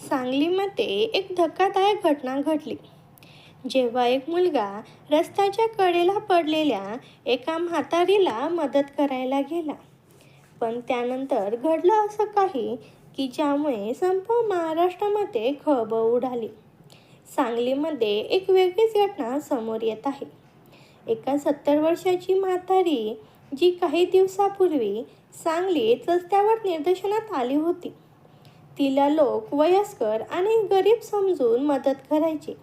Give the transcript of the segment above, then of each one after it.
सांगलीमध्ये एक धक्कादायक घटना घडली. जेव्हा एक मुलगा रस्त्याच्या कडेला पडलेल्या एका म्हातारीला मदत करायला गेला. पण त्यानंतर घडलं असं काही की ज्यामुळे संपूर्ण महाराष्ट्रामध्ये खळबळ उडाली. सांगलीमध्ये एक वेगळीच घटना समोर येत आहे. एका सत्तर वर्षाची म्हातारी जी काही दिवसापूर्वी सांगलीत रस्त्यावर निदर्शनात आली होती. तिला लोक वयस्कर आणि गरीब समजून मदत करायचे.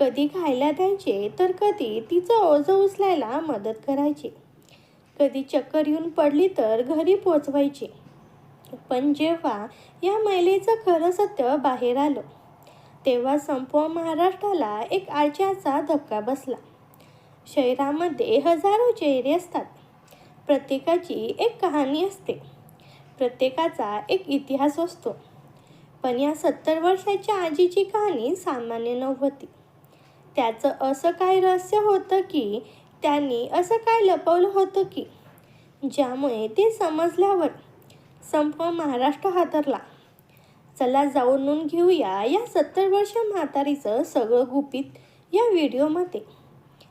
कधी खायला द्यायचे तर कधी तिचं ओझं उचलायला मदत करायचे. कधी चक्कर येऊन पडली तर घरी पोचवायचे. पण जेव्हा या महिलेचं खरं सत्य बाहेर आलं तेव्हा संपूर्ण महाराष्ट्राला एक आळच्याचा धक्का बसला. शहरामध्ये हजारो चेहरे असतात. प्रत्येकाची एक कहाणी असते. प्रत्येकाचा एक इतिहास असतो. पण या सत्तर वर्षाच्या आजीची कहाणी सामान्य नव्हती. त्याचं असं काय रहस्य होतं की त्यांनी असं काय लपवलं होतं की ज्यामुळे ते समजल्यावर संपूर्ण महाराष्ट्र हादरला चला जाऊन नोंद घेऊया या सत्तर वर्ष म्हातारीचं सगळं गुपित या व्हिडिओमध्ये.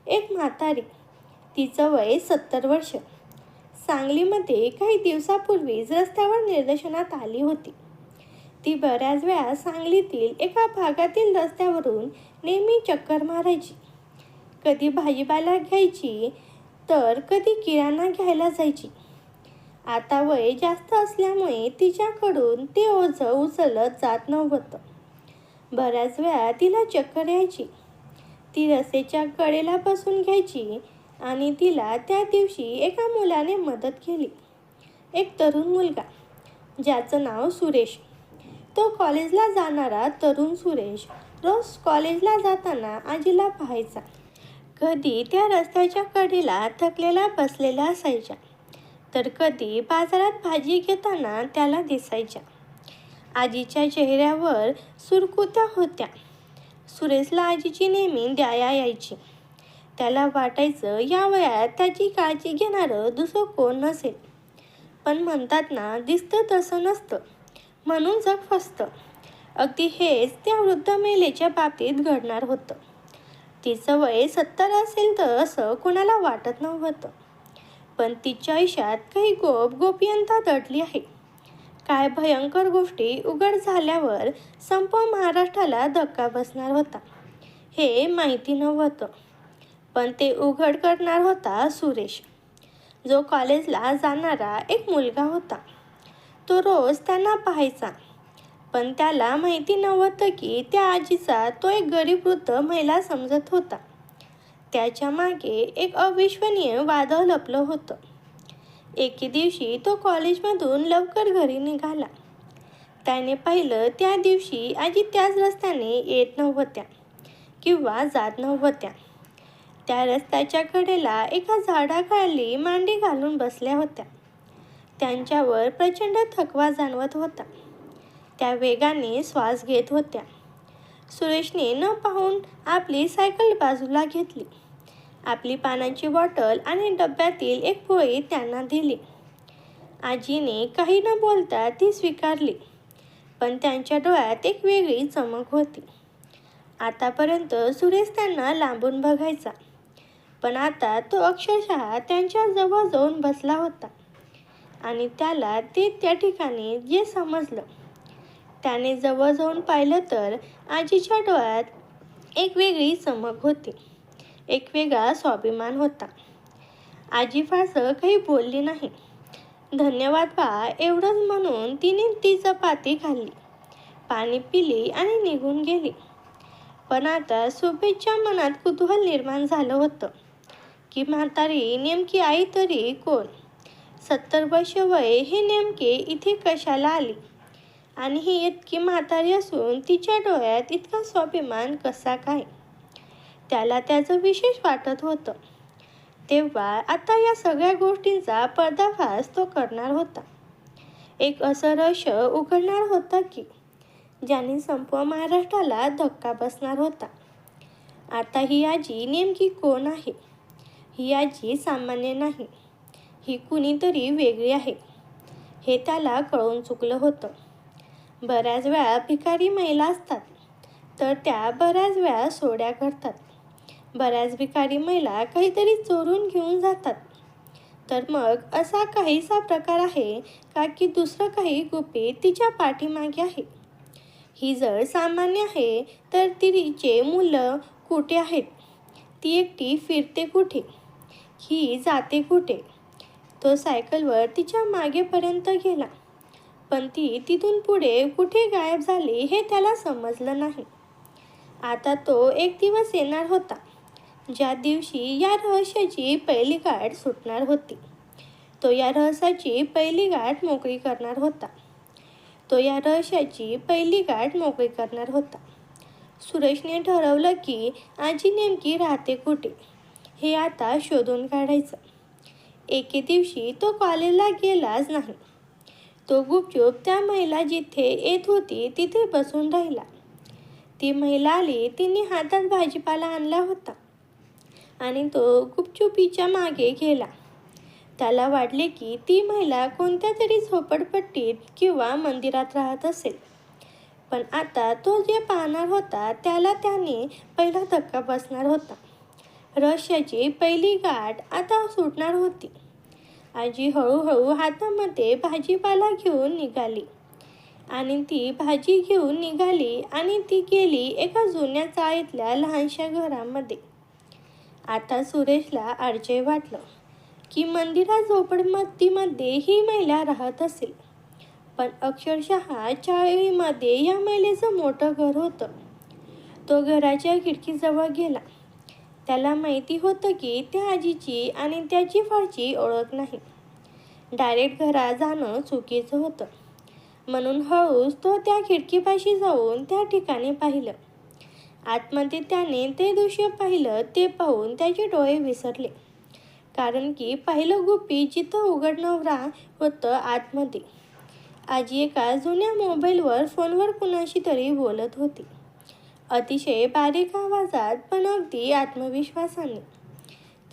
एक म्हातारी तिचं वय सत्तर वर्ष. सांगलीमध्ये काही दिवसापूर्वीच रस्त्यावर निदर्शनात आली होती. ती बऱ्याच वेळा सांगलीतील एका भागातील रस्त्यावरून नेहमी चक्कर मारायची. कधी भाजीपाला घ्यायची तर कधी किराणा घ्यायला जायची. आता वय जास्त असल्यामुळे तिच्याकडून ते ओझं उचलत जात नव्हतं. बऱ्याच वेळा तिला चक्कर यायची. ती रस्त्याच्या कडेला बसून घ्यायची आणि तिला त्या दिवशी एका मुलाने मदत केली. एक तरुण मुलगा ज्याचं नाव सुरेश. तो कॉलेजला जाणारा तरुण सुरेश रोज कॉलेजला जाताना आजीला पाहायचा. कधी त्या रस्त्याच्या कडेला थकलेला बसलेला असायच्या तर कधी बाजारात भाजी घेताना त्याला दिसायच्या आजीच्या चेहऱ्यावर सुरकुत्या होत्या. सुरेशला आजीची नेहमी द्याया यायची. त्याला वाटायचं या वयात त्याची काळजी घेणारं दुसरं कोण नसेल. पण म्हणतात ना दिसतं तसं नसतं. म्हणून जग फसतं. अगदी हेच त्या वृद्ध महिलेच्या बाबतीत घडणार होतं. तिचं वय सत्तर असेल तर असं कोणाला वाटत नव्हतं. पण तिच्या आयुष्यात काही गोप गोपीयंता दडली आहे. काय भयंकर गोष्टी उघड झाल्यावर संपूर्ण महाराष्ट्राला धक्का बसणार होता. हे माहिती नव्हतं. पण ते उघड करणार होता सुरेश. जो कॉलेजला जाणारा एक मुलगा होता. तो रोज त्यांना पाहायचा. पण त्याला माहिती नव्हतं की त्या आजीचा तो एक गरीब वृद्ध महिला समजत होता. त्याच्यामागे एक अविश्वनीय वादळ लपलं होतं. एके दिवशी तो कॉलेजमधून लवकर घरी निघाला. त्याने पाहिलं त्या दिवशी आजी त्याच रस्त्याने येत नव्हत्या किंवा जात नव्हत्या. त्या रस्त्याच्या कडेला एका झाडाखाली मांडी घालून बसल्या होत्या. त्यांच्यावर प्रचंड थकवा जाणवत होता. त्या वेगाने श्वास घेत होत्या. सुरेशने न पाहून आपली सायकल बाजूला घेतली. आपली पाण्याची बॉटल आणि डब्यातील एक पोळी त्यांना दिली. आजीने काही न बोलता ती स्वीकारली पण त्यांच्या डोळ्यात एक वेगळी चमक होती. आतापर्यंत सुरेश त्यांना लांबून बघायचा पण आता तो अक्षरशः त्यांच्या जवळ जाऊन बसला होता. आणि त्याला ते त्या ठिकाणी जे समजलं. त्याने जवळ जाऊन पाहिलं तर आजीच्या डोळ्यात एक वेगळी चमक होती. एक वेगळा स्वाभिमान होता. आजी फारसं काही बोलली नाही. धन्यवाद बा एवढंच म्हणून तिने ती चपाती खाल्ली. पाणी पिली आणि निघून गेली. पण आता शुभेच्छा मनात कुतूहल निर्माण झालं होतं. की म्हातारी नेमकी आई तरी कोण? सत्तर वर्ष वय हे नेमके इथे कशाला आली? आणि ही इतकी म्हातारी असून तिच्या डोळ्यात इतका स्वाभिमान कसा काय? त्याला त्याचं विशेष वाटत होतं. तेव्हा आता या सगळ्या गोष्टींचा पर्दाफाश तो करणार होता. एक असं रहस्य उघडणार होता की ज्याने संपूर्ण महाराष्ट्राला धक्का बसणार होता. आता ही आजी नेमकी कोण आहे? ही आजी सामान्य नाही. ही कुणीतरी वेगळी आहे. हे त्याला कळून चुकलं होतं. बऱ्याच वेळा भिकारी महिला असतात तर त्या बऱ्याच वेळा सोड्या करतात. बऱ्याच भिकारी महिला काहीतरी चोरून घेऊन जातात. तर मग असा काहीसा प्रकार आहे का की दुसरं काही गुपित तिच्या पाठीमागे आहे? ही जर सामान्य आहे तर तिचे मुलं कुठे आहेत? ती एकटी फिरते कुठे? ही जाते कुठे? तो सायकलवर तिच्या मागेपर्यंत गेला. पण ती तिथून पुढे कुठे गायब झाली हे त्याला समजलं नाही. आता तो एक दिवस येणार होता. ज्या दिवशी या रहस्याची पहिली गाठ सुटणार होती. तो या रहस्याची पहिली गाठ मोकळी करणार होता. तो या रहस्याची पहिली गाठ मोकळी करणार होता. सुरेशने ठरवलं की आजी नेमकी राहते कुठे? हे आता शोधून काढायचं. एके दिवशी तो कॉलेजला गेलाच नाही. तो गुपचूप त्या महिला जिथे येत होती तिथे बसून राहिला. ती महिला आली तिने हातात भाजीपाला आणला होता आणि तो गुपचुपीच्या मागे गेला. त्याला वाटले की ती महिला कोणत्या तरी झोपडपट्टीत किंवा मंदिरात राहत असेल. पण आता तो जे पाहणार होता त्याला त्याने पहिला धक्का बसणार होता. रशियाची पहिली गाठ आता सुटणार होती. आजी हळूहळू हातामध्ये भाजीपाला घेऊन निघाली. आणि ती भाजी घेऊन निघाली आणि ती गेली एका जुन्या चाळीतल्या लहानशा घरामध्ये. आता सुरेशला आरचे वाटलं की मंदिरा झोपडमतीमध्ये ही महिला राहत असेल. पण अक्षरशः चाळीमध्ये या महिलेचं मोठं घर होतं. तो घराच्या खिडकीजवळ गेला. त्याला माहिती होतं की त्या आजीची आणि त्याची फारची ओळख नाही. डायरेक्ट घरात जाणं चुकीचं होतं. म्हणून हळूच तो त्या खिडकीपाशी जाऊन त्या ठिकाणी पाहिलं. आतमध्ये त्याने ते दृश्य पाहिलं ते पाहून त्याचे डोळे विसरले. कारण की पहिलं गुपी जिथं उघडणारा होतं आतमध्ये. आजी एका जुन्या मोबाईलवर फोनवर कुणाशी तरी बोलत होती. अतिशय बारीक आवाजात पण अगदी आत्मविश्वासाने.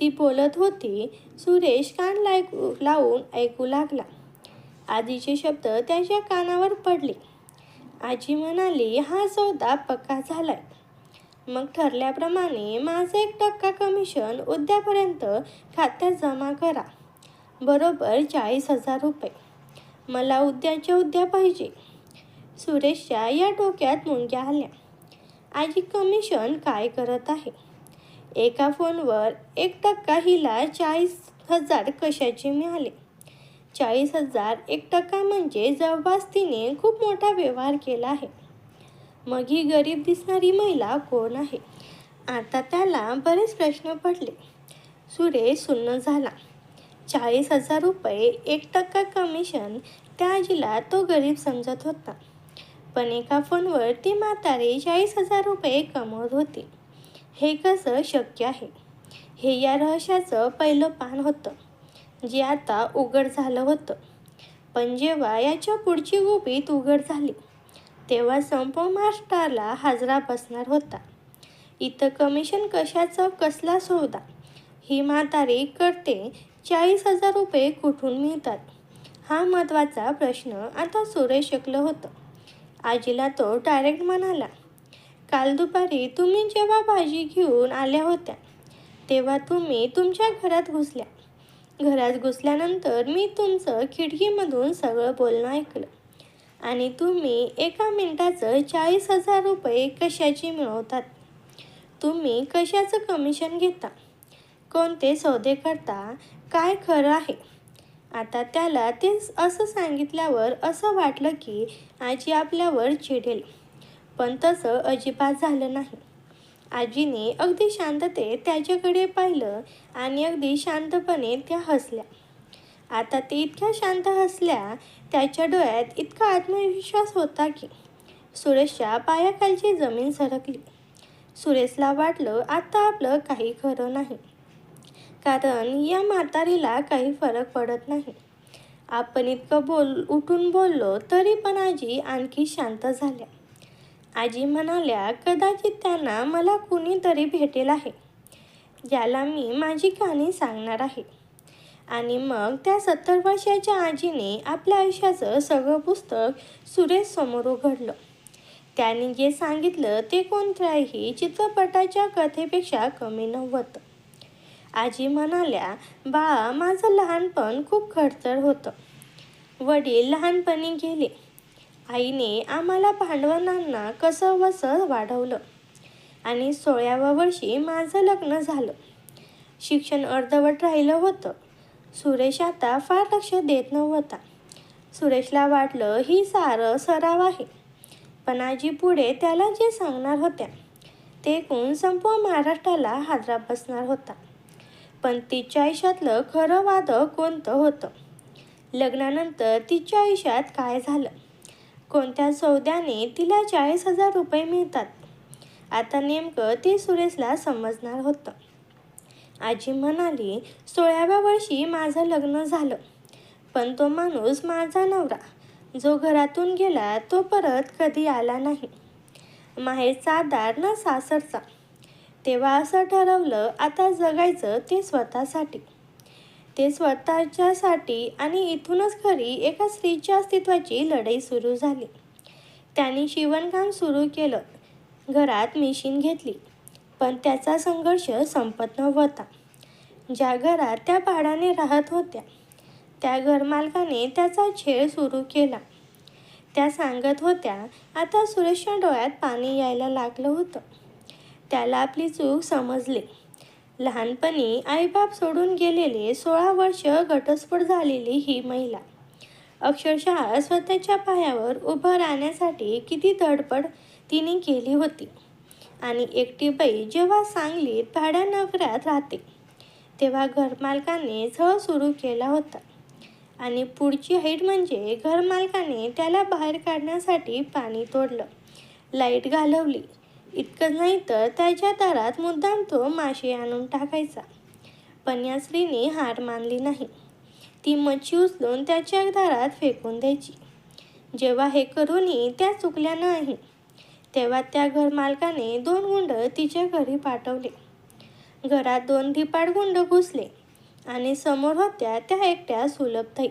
ती बोलत होती सुरेश कान लायकू लावून ऐकू लागला. आजीचे शब्द त्याच्या कानावर पडले. आजी म्हणाली हा सौदा पक्का झालाय. मग ठरल्याप्रमाणे माझं एक टक्का कमिशन उद्यापर्यंत खात्यात जमा करा. बरोबर चाळीस हजार रुपये. मला उद्याच्या उद्या पाहिजे. सुरेशच्या या डोक्यात मुंग्या आल्या. आजी कमिशन काय करत आहे? एका फोनवर एक टक्का हिला चाळीस हजार कशाचे मिळाले? चाळीस हजार एक टक्का म्हणजे जवळपास तिने खूप मोठा व्यवहार केला आहे. मग ही गरीब दिसणारी महिला कोण आहे? आता त्याला बरेच प्रश्न पडले. सुरेश सुन्न झाला. चाळीस हजार रुपये एक टक्का कमिशन त्या आजीला तो गरीब समजत होता. पण एका फोनवर ती म्हातारी चाळीस हजार रुपये कमवत होती. हे कसं शक्य आहे? हे या रहस्याचं पहिलं पान होतं जे आता उघड झालं होतं. पण जेव्हा याच्या पुढची गुपित उघड झाली तेव्हा संप महाराष्ट्राला हाजरा बसणार होता. इथं कमिशन कशाचं कसला सौदा? ही म्हातारी करते चाळीस हजार रुपये कुठून मिळतात? हा महत्त्वाचा प्रश्न आता सुरेश शकलं होतं. आजीला तो डायरेक्ट म्हणाला काल दुपारी तुम्ही जेव्हा भाजी घेऊन आल्या होत्या तेव्हा तुम्ही तुमच्या घरात घुसल्या. घरात घुसल्यानंतर मी तुमचं खिडकीमधून सगळं बोलणं ऐकलं. आणि तुम्ही एका मिनटाचं चाळीस हजार रुपये कशाची मिळवतात? तुम्ही कशाचं कमिशन घेता? कोणते सौदे करता? काय खरं आहे? आता त्याला ते असं सांगितल्यावर असं वाटलं की आजी आपल्यावर चिडेल. पण तसं अजिबात झालं नाही. आजीने अगदी शांततेत त्याच्याकडे पाहिलं आणि अगदी शांतपणे त्या हसल्या. आता ते इतक्या शांत हसल्या त्याच्या डोळ्यात इतका आत्मविश्वास होता की सुरेशच्या पायाखालची जमीन सरकली. सुरेशला वाटलं आता आपलं काही खरं नाही. कारण या म्हातारीला काही फरक पडत नाही. आपण इतकं बोल उठून बोललो तरी पण आजी आणखी शांत झाल्या. आजी म्हणाल्या कदाचित त्यांना मला कुणीतरी भेटेल आहे ज्याला मी माझी कहाणी सांगणार आहे. आणि मग त्या सत्तर वर्षाच्या आजीने आपल्या आयुष्याचं सगळं पुस्तक सुरेश समोर उघडलं. त्याने जे सांगितलं ते कोणत्याही चित्रपटाच्या कथेपेक्षा कमी नव्हतं. आजी म्हणाल्या बाळा माझं लहानपण खूप खडतर होतं. वडील लहानपणी गेले. आईने आम्हाला भांडवलांना कसं वसं वाढवलं आणि सोळाव्या वर्षी माझं लग्न झालं. शिक्षण अर्धवट राहिलं होतं. सुरेश आता फार लक्ष देत नव्हता. सुरेशला वाटलं ही सारं सराव आहे. पण आजी पुढे त्याला जे सांगणार होत्या ते कोण संपूर्ण महाराष्ट्राला हादरा बसणार होता. पण तिच्या आयुष्यातलं खरं वादं कोणतं होतं? लग्नानंतर तिच्या आयुष्यात काय झालं? कोणत्या सौद्याने तिला चाळीस हजार रुपये मिळतात? आता नेमकं ते सुरेशला समजणार होतं. आजी म्हणाली सोळाव्या वर्षी माझं लग्न झालं पण तो माणूस माझा नवरा. जो घरातून गेला तो परत कधी आला नाही. माहेरचा आधार ना सासरचा. तेव्हा असं ठरवलं आता जगायचं ते स्वतःसाठी. ते स्वतःच्यासाठी आणि इथूनच खरी एका स्त्रीच्या अस्तित्वाची लढाई सुरू झाली. त्यांनी शिवणकाम सुरू केलं. घरात मशीन घेतली. पण त्याचा संघर्ष संपत नव्हता. ज्या घरात त्या बाळाने राहत होत्या त्या घरमालकाने त्याचा छेळ सुरू केला. त्या सांगत होत्या आता सुरेशच्या डोळ्यात पाणी यायला लागलं होतं. त्याला आपली चूक समजली. लहानपणी आईबाप सोडून गेलेले सोळा वर्ष घटस्फोट झालेली ही महिला. अक्षरशः स्वतःच्या पायावर उभं राहण्यासाठी किती धडपड तिने केली होती. आणि एकटी बाई जेव्हा सांगलीत भाड्या नगरात राहते तेव्हा घरमालकाने झळ सुरू केला होता. आणि पुढची हाईट म्हणजे घरमालकाने त्याला बाहेर काढण्यासाठी पाणी तोडलं. लाइट घालवली. इतकंच नाही तर त्याच्या दारात मुद्दाम तो मासे आणून टाकायचा. पण या स्त्रीने हार मानली नाही. ती मच्छी उचलून त्याच्या दारात फेकून द्यायची. जेव्हा हे करूनही त्या चुकल्या नाही तेव्हा त्या घरमालकाने दोन गुंड तिच्या घरी पाठवले. घरात दोन धिपाड गुंड घुसले आणि समोर होत्या त्या एकट्या सुलभताई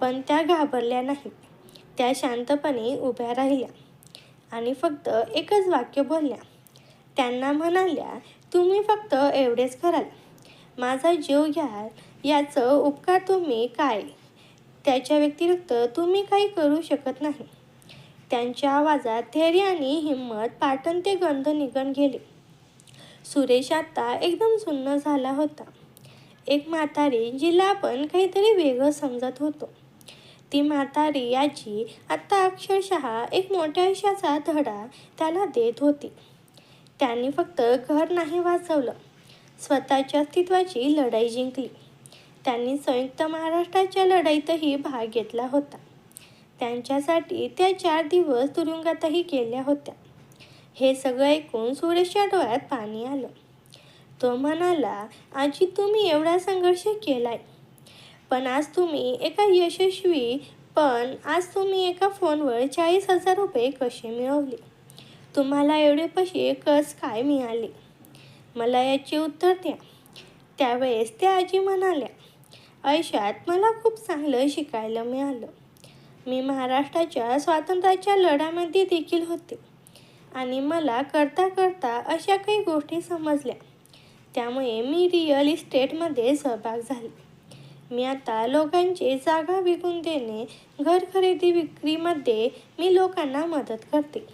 पण त्या घाबरल्या नाहीत त्या शांतपणे उभ्या राहिल्या. आणि फक्त एकच वाक्य बोलल्या. त्यांना म्हणाल्या तुम्ही फक्त एवढेच कराल. माझा जीव घ्याल याचं उपकार तुम्ही काय? त्याच्या व्यतिरिक्त तुम्ही काही करू शकत नाही. त्यांच्या आवाजात धैर्य आणि हिंमत पाटण ते गंध निघून गेले. सुरेश आता एकदम सुन्न झाला होता. एक म्हातारी जिला आपण काहीतरी वेगळं समजत होतो. ती म्हातारी याची आत्ता अक्षरशः एक मोठ्या आयुष्याचा धडा त्याला देत होती. त्यांनी फक्त घर नाही वाचवलं स्वतःच्या अस्तित्वाची लढाई जिंकली. त्यांनी संयुक्त महाराष्ट्राच्या लढाईतही भाग घेतला होता. त्यांच्यासाठी त्या चार दिवस तुरुंगातही केल्या होत्या. हे सगळं ऐकून सुरेशच्या डोळ्यात पाणी आलं. तो म्हणाला आजी तुम्ही एवढा संघर्ष केलाय. पण आज तुम्ही एका यशस्वी पण आज तुम्ही एका फोनवर चाळीस हजार रुपये कसे मिळवले? तुम्हाला एवढे पैसे कस काय मिळाले? मला याचे उत्तर द्या. त्यावेळेस त्या आजी म्हणाल्या आयुष्यात मला खूप चांगलं शिकायला मिळालं. मी महाराष्ट्राच्या स्वातंत्र्याच्या लढ्यामध्ये देखील होते आणि मला करता करता अशा काही गोष्टी समजल्या. त्यामुळे मी रिअल इस्टेटमध्ये सहभाग झाले. मी आता लोकांची जागा विकून देणे घर खरेदी विक्रीमध्ये मी लोकांना मदत करते.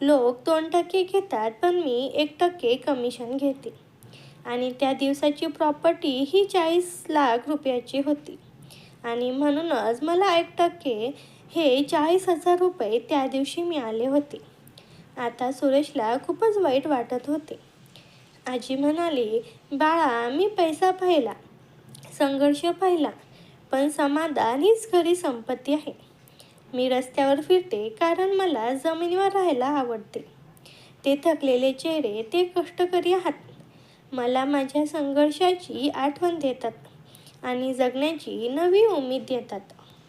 लोक दोन टक्के घेतात पण मी एक टक्के कमिशन घेते. आणि त्या दिवसाची प्रॉपर्टी ही चाळीस लाख रुपयाची होती. आणि म्हणूनच मला एक टक्के हे चाळीस हजार रुपये त्या दिवशी मिळाले होते. आता सुरेशला खूपच वाईट वाटत होते. आजी म्हणाली बाळा मी पैसा पाहिला. संघर्ष पाहिला. पण समाधान हीच खरी संपत्ती आहे. मी रस्त्यावर फिरते कारण मला जमिनीवर राहायला आवडते. ते थकलेले चेहरे ते कष्टकरी आहात. मला माझ्या संघर्षाची आठवण देतात आणि जगण्याची नवी उमेद देतात.